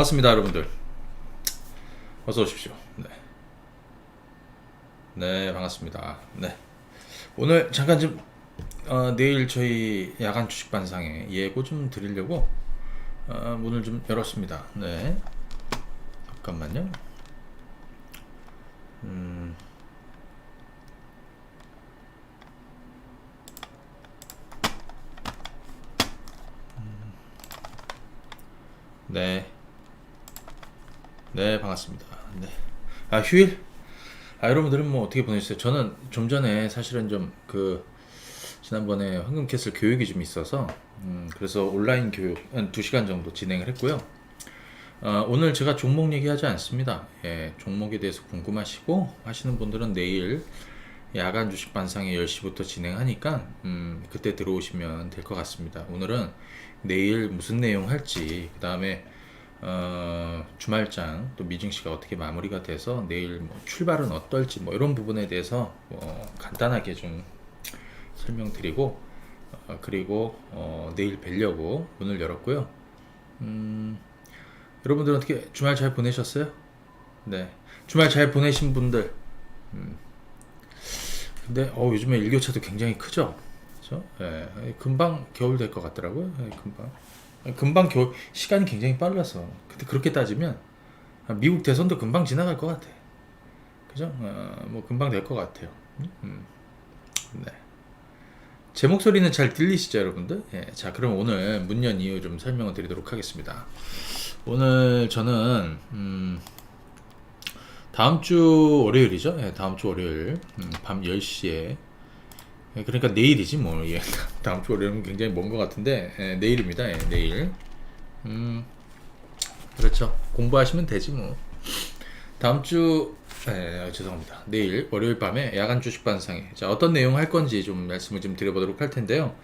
아, 반갑습니다, 여러분들. 어서 오십시오. 네. 네, 반갑습니다. 네. 오늘 잠깐 좀 어, 내일 저희 야간 주식 반상에 예고 좀 드리려고 어, 문을 좀 열었습니다. 네. 잠깐만요. 음. 네. 네, 반갑습니다. 네. 아, 휴일? 아, 여러분들은 뭐 어떻게 보내셨어요? 저는 좀 전에 사실은 좀 그, 지난번에 황금캐슬 교육이 좀 있어서, 음, 그래서 온라인 교육 한 2시간 정도 진행을 했고요. 어, 오늘 제가 종목 얘기하지 않습니다. 예, 종목에 대해서 궁금하시고 하시는 분들은 내일 야간 주식 반상에 10시부터 진행하니까 음, 그때 들어오시면 될 것 같습니다. 오늘은 내일 무슨 내용 할지 그 다음에 어, 주말장 또 미징 씨가 어떻게 마무리가 돼서 내일 뭐 출발은 어떨지 뭐 이런 부분에 대해서 뭐 간단하게 좀 설명드리고 어, 그리고 어, 내일 뵈려고 문을 열었고요. 음, 여러분들 어떻게 주말 잘 보내셨어요? 네, 주말 잘 보내신 분들. 음, 근데 어, 요즘에 일교차도 굉장히 크죠. 그렇죠? 예, 금방 겨울 될 것 같더라고요. 예, 금방. 금방 겨울 시간이 굉장히 빨라서. 근데 그렇게 따지면 미국 대선도 금방 지나갈 것 같아. 그죠? 어, 뭐 금방 될 것 같아요. 음, 네. 제 목소리는 잘 들리시죠, 여러분들? 예, 자, 그럼 오늘 문연 이유 좀 설명을 드리도록 하겠습니다. 오늘 저는 음, 다음 주 월요일이죠? 예, 다음 주 월요일 음, 밤 10시에 예, 그러니까 내일이지 뭐 예. 다음 주 월요일은 굉장히 먼 것 같은데 예, 내일입니다. 예, 내일 음, 그렇죠. 공부하시면 되지 뭐 다음 주 예, 죄송합니다. 내일 월요일 밤에 야간 주식 반상에 자 어떤 내용 할 건지 좀 말씀을 좀 드려보도록 할 텐데요.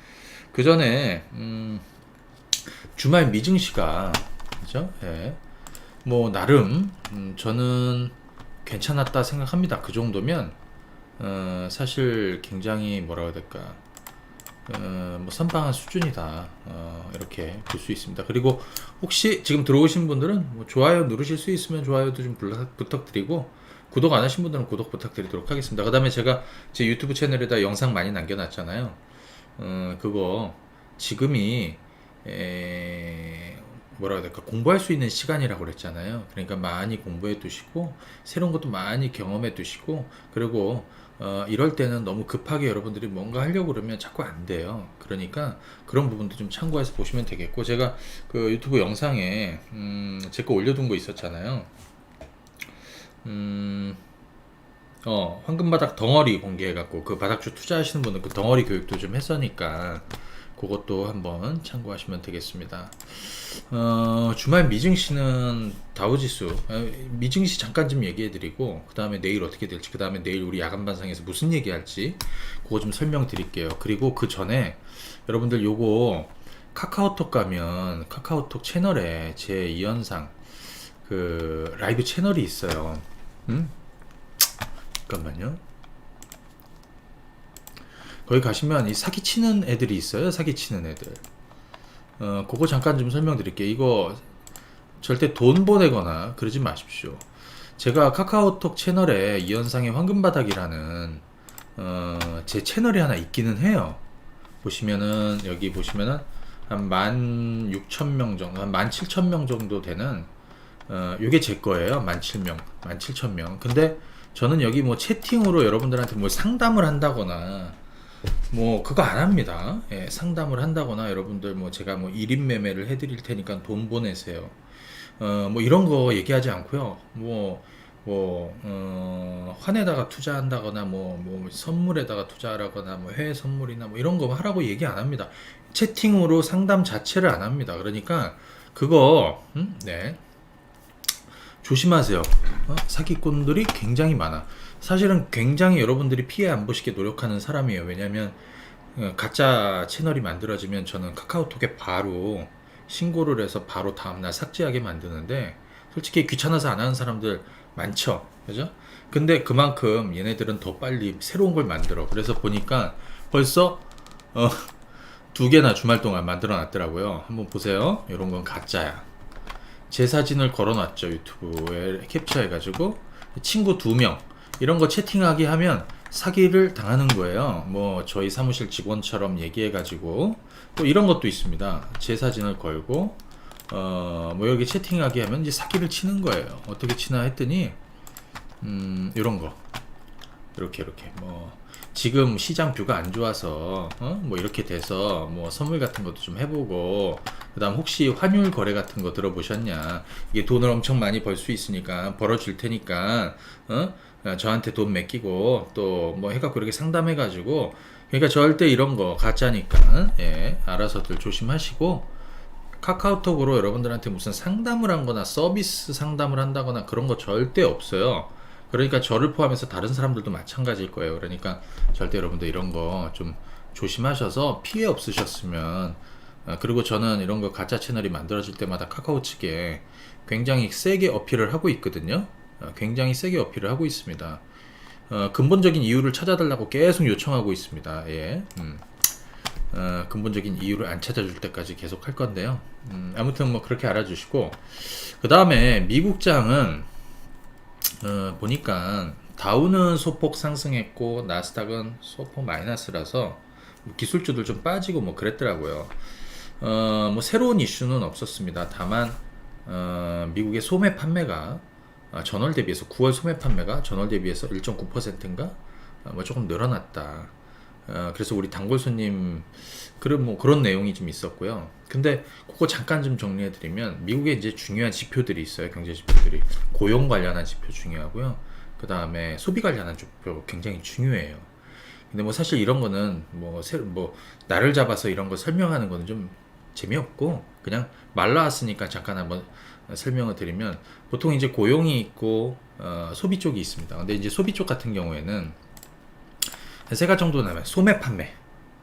그 전에 음, 주말 미증 시가 그죠? 예. 뭐 나름 음, 저는 괜찮았다 생각합니다. 그 정도면 어, 사실 굉장히 뭐라고 해야 될까 어, 뭐 선방한 수준이다 어, 이렇게 볼 수 있습니다. 그리고 혹시 지금 들어오신 분들은 뭐 좋아요 누르실 수 있으면 좋아요도 좀 부탁드리고 구독 안 하신 분들은 구독 부탁드리도록 하겠습니다. 그 다음에 제가 제 유튜브 채널에다 영상 많이 남겨놨잖아요. 어, 그거 지금이 에, 뭐라고 해야 될까 공부할 수 있는 시간이라고 그랬잖아요. 그러니까 많이 공부해 두시고 새로운 것도 많이 경험해 두시고 그리고 어, 이럴 때는 너무 급하게 여러분들이 뭔가 하려고 그러면 자꾸 안 돼요. 그러니까 그런 부분도 좀 참고해서 보시면 되겠고 제가 그 유튜브 영상에 음, 제 거 올려둔 거 있었잖아요. 음, 어, 황금바닥 덩어리 공개해갖고 그 바닥주 투자하시는 분은 그 덩어리 교육도 좀 했으니까 그것도 한번 참고하시면 되겠습니다. 어, 주말 미증시는 다우지수 어, 미증시 잠깐 좀 얘기해드리고 그 다음에 내일 어떻게 될지 그 다음에 내일 우리 야간 반상에서 무슨 얘기할지 그거 좀 설명드릴게요. 그리고 그 전에 여러분들 요거 카카오톡 가면 카카오톡 채널에 제 이현상 그 라이브 채널이 있어요. 음? 잠깐만요. 거기 가시면 이 사기치는 애들이 있어요. 사기치는 애들. 어, 그거 잠깐 좀 설명드릴게요. 이거 절대 돈 보내거나 그러지 마십시오. 제가 카카오톡 채널에 이현상의 황금바닥이라는 어, 제 채널이 하나 있기는 해요. 보시면은 여기 보시면은 한 16,000명 정도, 한 17,000명 정도 되는 어, 요게 제 거예요. 17,000명, 17,000명. 근데 저는 여기 뭐 채팅으로 여러분들한테 뭐 상담을 한다거나 뭐 그거 안 합니다. 예, 상담을 한다거나 여러분들 뭐 제가 뭐 1인 매매를 해드릴 테니까 돈 보내세요. 어, 뭐 이런 거 얘기하지 않고요. 뭐, 뭐, 어, 환에다가 투자한다거나 뭐, 뭐 선물에다가 투자하거나 뭐 해외 선물이나 뭐 이런 거 하라고 얘기 안 합니다. 채팅으로 상담 자체를 안 합니다. 그러니까 그거, 음? 네. 조심하세요. 어? 사기꾼들이 굉장히 많아. 사실은 굉장히 여러분들이 피해 안 보시게 노력하는 사람이에요. 왜냐면 어, 가짜 채널이 만들어지면 저는 카카오톡에 바로 신고를 해서 바로 다음날 삭제하게 만드는데 솔직히 귀찮아서 안 하는 사람들 많죠. 그죠? 근데 그만큼 얘네들은 더 빨리 새로운 걸 만들어. 그래서 보니까 벌써 어, 두 개나 주말 동안 만들어 놨더라고요. 한번 보세요. 이런 건 가짜야. 제 사진을 걸어 놨죠 유튜브에 캡처해 가지고 친구 두 명 이런 거 채팅하기 하면 사기를 당하는 거예요. 뭐 저희 사무실 직원처럼 얘기해 가지고 또 이런 것도 있습니다. 제 사진을 걸고 어 뭐 여기 채팅하기 하면 이제 사기를 치는 거예요. 어떻게 치나 했더니 음 이런 거 이렇게 이렇게 뭐 지금 시장 뷰가 안 좋아서 어? 뭐 이렇게 돼서 뭐 선물 같은 것도 좀 해보고 그다음 혹시 환율 거래 같은 거 들어보셨냐 이게 돈을 엄청 많이 벌 수 있으니까 벌어줄 테니까 어? 저한테 돈 맡기고 또 뭐 해갖고 이렇게 상담해가지고 그러니까 절대 이런 거 가짜니까 예 알아서들 조심하시고 카카오톡으로 여러분들한테 무슨 상담을 한 거나 서비스 상담을 한다거나 그런 거 절대 없어요. 그러니까 저를 포함해서 다른 사람들도 마찬가지일 거예요. 그러니까 절대 여러분들 이런 거 좀 조심하셔서 피해 없으셨으면 아, 그리고 저는 이런 거 가짜 채널이 만들어질 때마다 카카오 측에 굉장히 세게 어필을 하고 있거든요. 어, 굉장히 세게 어필을 하고 있습니다. 어, 근본적인 이유를 찾아달라고 계속 요청하고 있습니다. 예. 음. 어, 근본적인 이유를 안 찾아줄 때까지 계속 할 건데요. 음, 아무튼 뭐 그렇게 알아주시고 그 다음에 미국장은 어, 보니까 다우는 소폭 상승했고 나스닥은 소폭 마이너스라서 기술주들 좀 빠지고 뭐 그랬더라고요. 어, 뭐 새로운 이슈는 없었습니다. 다만 어, 미국의 소매 판매가 아, 전월 대비해서 9월 소매 판매가 전월 대비해서 1.9%인가 아, 뭐 조금 늘어났다. 어, 그래서 우리 단골 손님 그런 뭐 그런 내용이 좀 있었고요. 근데 그거 잠깐 좀 정리해 드리면 미국에 이제 중요한 지표들이 있어요. 경제 지표들이 고용 관련한 지표 중요하고요. 그 다음에 소비 관련한 지표 굉장히 중요해요. 근데 뭐 사실 이런 거는 뭐, 새, 뭐 나를 잡아서 이런 거 설명하는 거는 좀 재미없고 그냥 말 나왔으니까 잠깐 한번 설명을 드리면 보통 이제 고용이 있고 어, 소비 쪽이 있습니다. 근데 이제 소비 쪽 같은 경우에는 세 가지 정도 나면 소매 판매,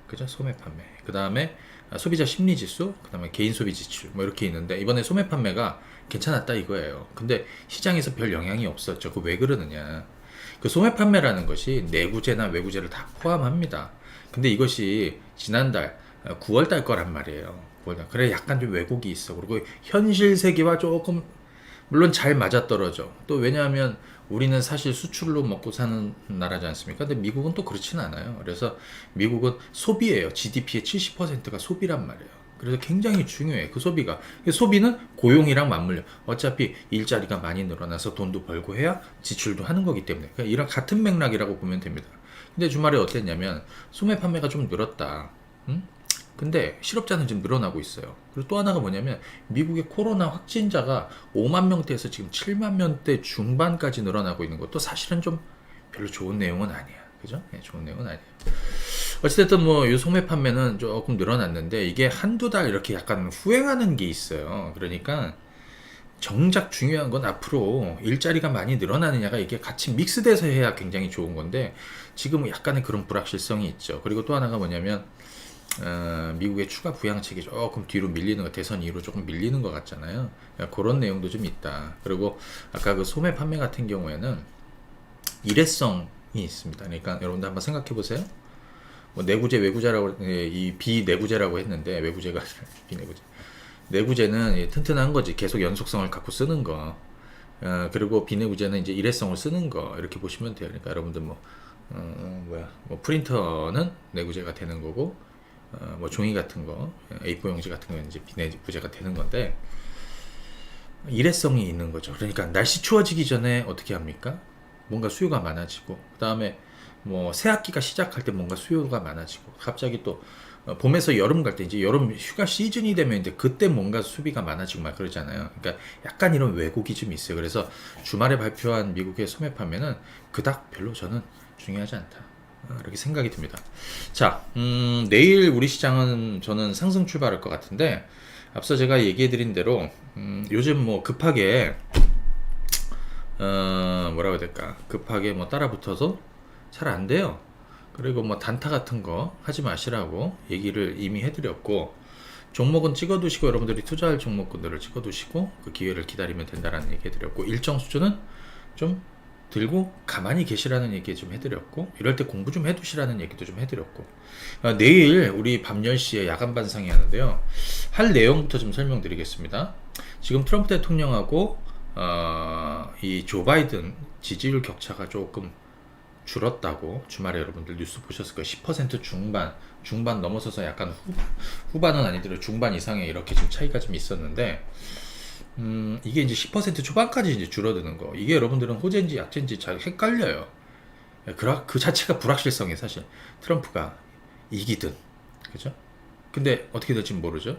그죠? 소매 판매. 그 다음에 소비자 심리 지수, 그 다음에 개인 소비 지출, 뭐 이렇게 있는데 이번에 소매 판매가 괜찮았다 이거예요. 근데 시장에서 별 영향이 없었죠. 그 왜 그러느냐? 그 소매 판매라는 것이 내구재나 외구재를 다 포함합니다. 근데 이것이 지난달 9월 달 거란 말이에요. 보자. 그래 약간 좀 왜곡이 있어. 그리고 현실 세계와 조금 물론 잘 맞아떨어져. 또 왜냐하면 우리는 사실 수출로 먹고 사는 나라지 않습니까? 근데 미국은 또 그렇지는 않아요. 그래서 미국은 소비예요. GDP의 70%가 소비란 말이에요. 그래서 굉장히 중요해. 그 소비가. 소비는 고용이랑 맞물려. 어차피 일자리가 많이 늘어나서 돈도 벌고 해야 지출도 하는 거기 때문에. 그러니까 이런 같은 맥락이라고 보면 됩니다. 근데 주말에 어땠냐면 소매 판매가 좀 늘었다. 응? 근데 실업자는 지금 늘어나고 있어요. 그리고 또 하나가 뭐냐면 미국의 코로나 확진자가 5만 명대에서 지금 7만 명대 중반까지 늘어나고 있는 것도 사실은 좀 별로 좋은 내용은 아니야. 그죠? 네, 좋은 내용은 아니에요. 어찌됐든 뭐, 이 소매 판매는 조금 늘어났는데, 이게 한두 달 이렇게 약간 후행하는 게 있어요. 그러니까, 정작 중요한 건 앞으로 일자리가 많이 늘어나느냐가 이게 같이 믹스돼서 해야 굉장히 좋은 건데, 지금 약간의 그런 불확실성이 있죠. 그리고 또 하나가 뭐냐면, 어, 미국의 추가 부양책이 조금 뒤로 밀리는 거 대선 이후로 조금 밀리는 것 같잖아요. 그러니까 그런 내용도 좀 있다. 그리고 아까 그 소매 판매 같은 경우에는 일회성이 있습니다. 그러니까 여러분들 한번 생각해 보세요. 뭐 내구재 외구재라고 예, 이 비내구재라고 했는데 외구재가 비내구재. 내구재는 튼튼한 거지. 계속 연속성을 갖고 쓰는 거. 어, 그리고 비내구재는 이제 일회성을 쓰는 거 이렇게 보시면 돼요. 그러니까 여러분들 뭐 어, 뭐야 뭐 프린터는 내구재가 되는 거고 어, 뭐 종이 같은 거, A4 용지 같은 거는 이제 비내 부재가 되는 건데 일회성이 있는 거죠. 그러니까 날씨 추워지기 전에 어떻게 합니까? 뭔가 수요가 많아지고 그 다음에 뭐 새학기가 시작할 때 뭔가 수요가 많아지고 갑자기 또 어, 봄에서 여름 갈 때 이제 여름 휴가 시즌이 되면 이제 그때 뭔가 수비가 많아지고 막 그러잖아요. 그러니까 약간 이런 왜곡이 좀 있어요. 그래서 주말에 발표한 미국의 소매 판매는 그닥 별로 저는 중요하지 않다. 아, 이렇게 생각이 듭니다. 자, 음, 내일 우리 시장은 저는 상승 출발할 것 같은데 앞서 제가 얘기해드린 대로 음, 요즘 뭐 급하게 어, 뭐라고 해야 될까 급하게 뭐 따라 붙어서 잘 안 돼요. 그리고 뭐 단타 같은 거 하지 마시라고 얘기를 이미 해드렸고 종목은 찍어두시고 여러분들이 투자할 종목군들을 찍어두시고 그 기회를 기다리면 된다라는 얘기 해드렸고 일정 수준은 좀 들고 가만히 계시라는 얘기 좀 해드렸고 이럴 때 공부 좀 해두시라는 얘기도 좀 해드렸고. 어, 내일 우리 밤 10시에 야간 반상이 하는데요. 할 내용부터 좀 설명드리겠습니다. 지금 트럼프 대통령하고 어, 이 조 바이든 지지율 격차가 조금 줄었다고 주말에 여러분들 뉴스 보셨을 거예요. 10% 중반, 중반 넘어서서 약간 후반, 후반은 아니더라도 중반 이상에 이렇게 좀 차이가 좀 있었는데, 음, 이게 이제 10% 초반까지 이제 줄어드는 거. 이게 여러분들은 호재인지 약재인지 잘 헷갈려요. 그, 그 자체가 불확실성이 사실 트럼프가 이기든, 그죠? 근데 어떻게 될지 모르죠.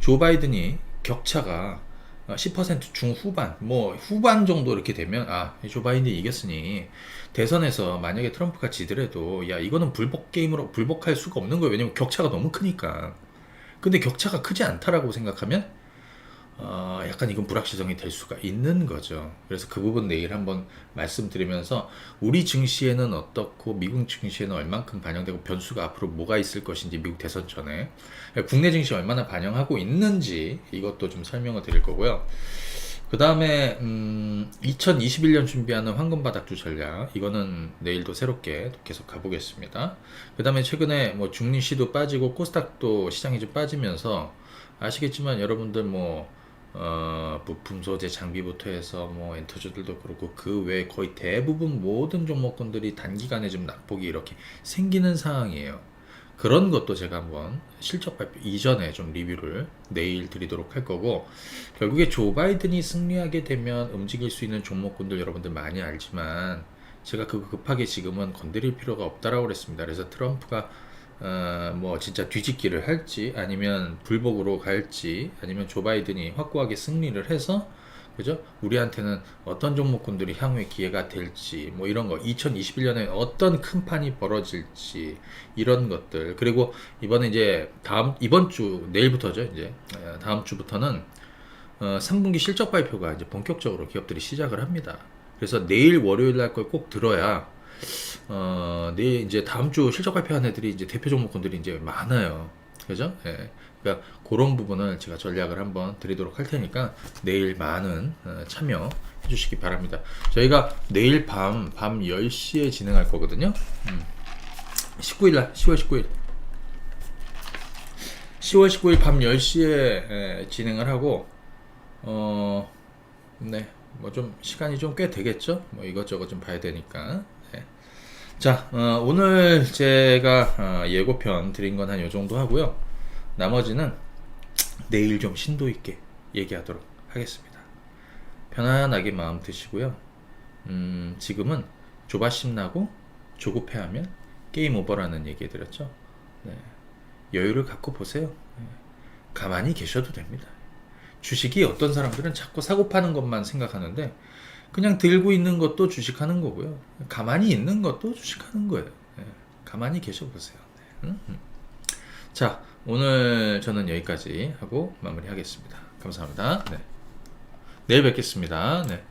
조 바이든이 격차가 10% 중후반, 뭐 후반 정도 이렇게 되면 아, 조 바이든이 이겼으니 대선에서 만약에 트럼프가 지더라도 야, 이거는 불복 게임으로 불복할 수가 없는 거예요. 왜냐면 격차가 너무 크니까. 근데 격차가 크지 않다라고 생각하면 어, 약간 이건 불확실성이 될 수가 있는 거죠. 그래서 그 부분 내일 한번 말씀드리면서 우리 증시에는 어떻고 미국 증시에는 얼만큼 반영되고 변수가 앞으로 뭐가 있을 것인지 미국 대선 전에 국내 증시 얼마나 반영하고 있는지 이것도 좀 설명을 드릴 거고요. 그 다음에 음, 2021년 준비하는 황금바닥주 전략 이거는 내일도 새롭게 또 계속 가보겠습니다. 그 다음에 최근에 뭐 중리시도 빠지고 코스닥도 시장이 좀 빠지면서 아시겠지만 여러분들 뭐 어, 부품 소재 장비부터 해서 뭐 엔터주들도 그렇고 그 외에 거의 대부분 모든 종목군들이 단기간에 좀 낙폭이 이렇게 생기는 상황이에요. 그런 것도 제가 한번 실적 발표 이전에 좀 리뷰를 내일 드리도록 할 거고 결국에 조 바이든이 승리하게 되면 움직일 수 있는 종목군들 여러분들 많이 알지만 제가 그거 급하게 지금은 건드릴 필요가 없다라고 그랬습니다. 그래서 트럼프가 어, 뭐 진짜 뒤집기를 할지 아니면 불복으로 갈지 아니면 조 바이든이 확고하게 승리를 해서 그죠? 우리한테는 어떤 종목군들이 향후에 기회가 될지 뭐 이런 거 2021년에 어떤 큰 판이 벌어질지 이런 것들 그리고 이번에 이제 다음 이번 주 내일부터죠 이제 어, 다음 주부터는 어, 3분기 실적 발표가 이제 본격적으로 기업들이 시작을 합니다. 그래서 내일 월요일 날 걸 꼭 들어야 어, 내일 이제 다음 주 실적 발표한 애들이 이제 대표 종목군들이 이제 많아요. 그죠? 예. 그러니까 그런 부분을 제가 전략을 한번 드리도록 할 테니까 내일 많은 어, 참여 해주시기 바랍니다. 저희가 내일 밤, 밤 10시에 진행할 거거든요. 음. 19일 날, 10월 19일. 10월 19일 밤 10시에 에, 진행을 하고, 어, 네. 뭐 좀 시간이 좀 꽤 되겠죠? 뭐 이것저것 좀 봐야 되니까. 네. 자, 어, 오늘 제가 어, 예고편 드린 건 한 요 정도 하고요. 나머지는 내일 좀 심도 있게 얘기하도록 하겠습니다. 편안하게 마음 드시고요. 음, 지금은 조바심 나고 조급해하면 게임 오버라는 얘기 해드렸죠. 네. 여유를 갖고 보세요. 네. 가만히 계셔도 됩니다. 주식이 어떤 사람들은 자꾸 사고 파는 것만 생각하는데 그냥 들고 있는 것도 주식하는 거고요. 가만히 있는 것도 주식하는 거예요. 네. 가만히 계셔 보세요. 네. 음, 음. 자, 오늘 저는 여기까지 하고 마무리하겠습니다. 감사합니다. 네. 내일 뵙겠습니다. 네.